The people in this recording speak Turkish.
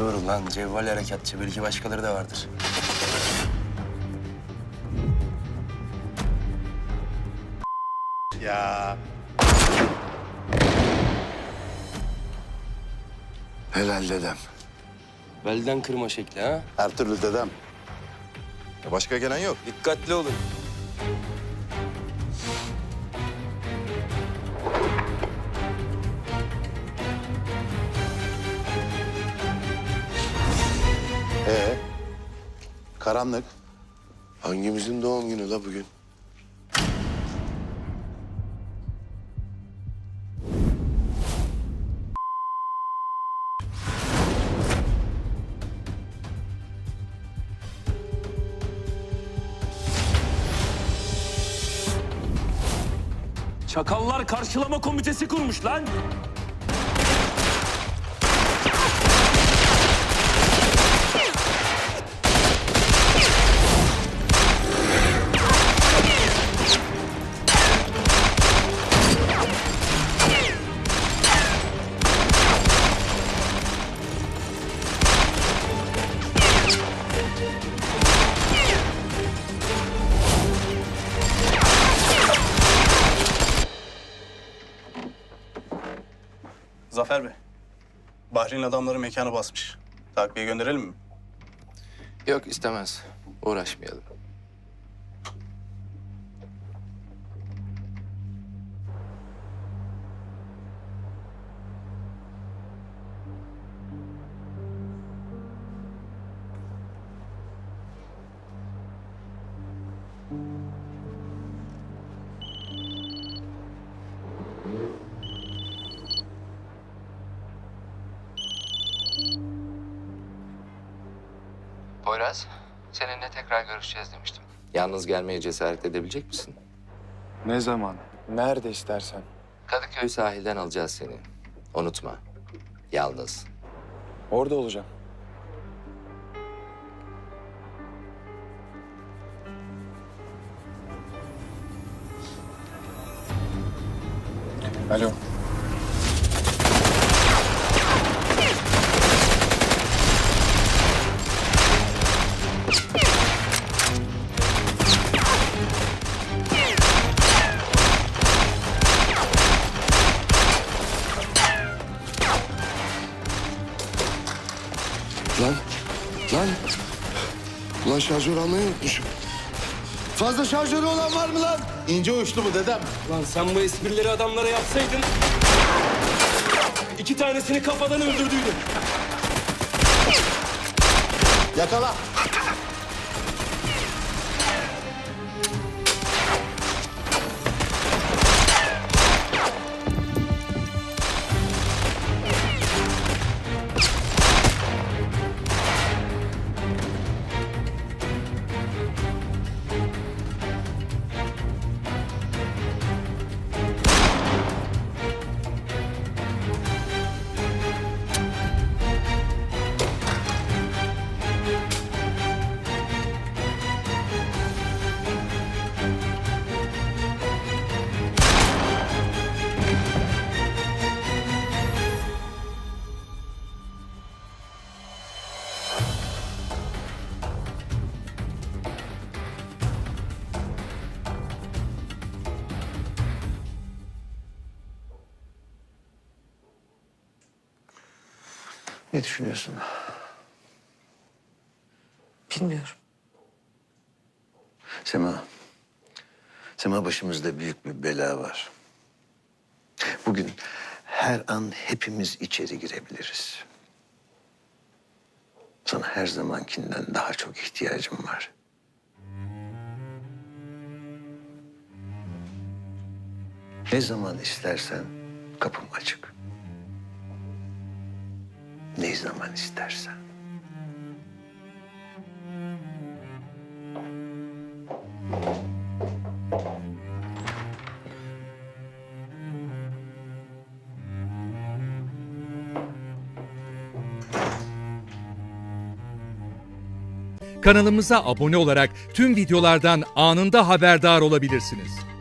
lan cevval harekatçı. Belki başkaları da vardır. Ya Helal dedem. Belden kırma şekli ha. her türlü dedem. Başka gelen yok. Dikkatli olun. Karanlık. Hangimizin doğum günü la bugün? Çakallar karşılama komitesi kurmuş lan. Zafer Bey. Bahri'nin adamları mekanı basmış. Takviye gönderelim mi? Yok istemez. Uğraşmayalım. Poyraz, seninle tekrar görüşeceğiz demiştim. Yalnız gelmeye cesaret edebilecek misin? Ne zaman? Nerede istersen. Kadıköy sahilden alacağız seni. Unutma. Yalnız. Orada olacağım. Alo. Lan, lan. Ulan şarjör almayı unutmuşum. Fazla şarjörü olan var mı lan? İnce uçlu mu dedem? Lan sen bu esprileri adamlara yapsaydın... ...iki tanesini kafadan öldürdüydün. Yakala. Ne düşünüyorsun? Bilmiyorum. Sema. Sema başımızda büyük bir bela var. Bugün her an hepimiz içeri girebiliriz. Sana her zamankinden daha çok ihtiyacım var. Ne zaman istersen kapım açık. Zaman istersen. Kanalımıza abone olarak tüm videolardan anında haberdar olabilirsiniz.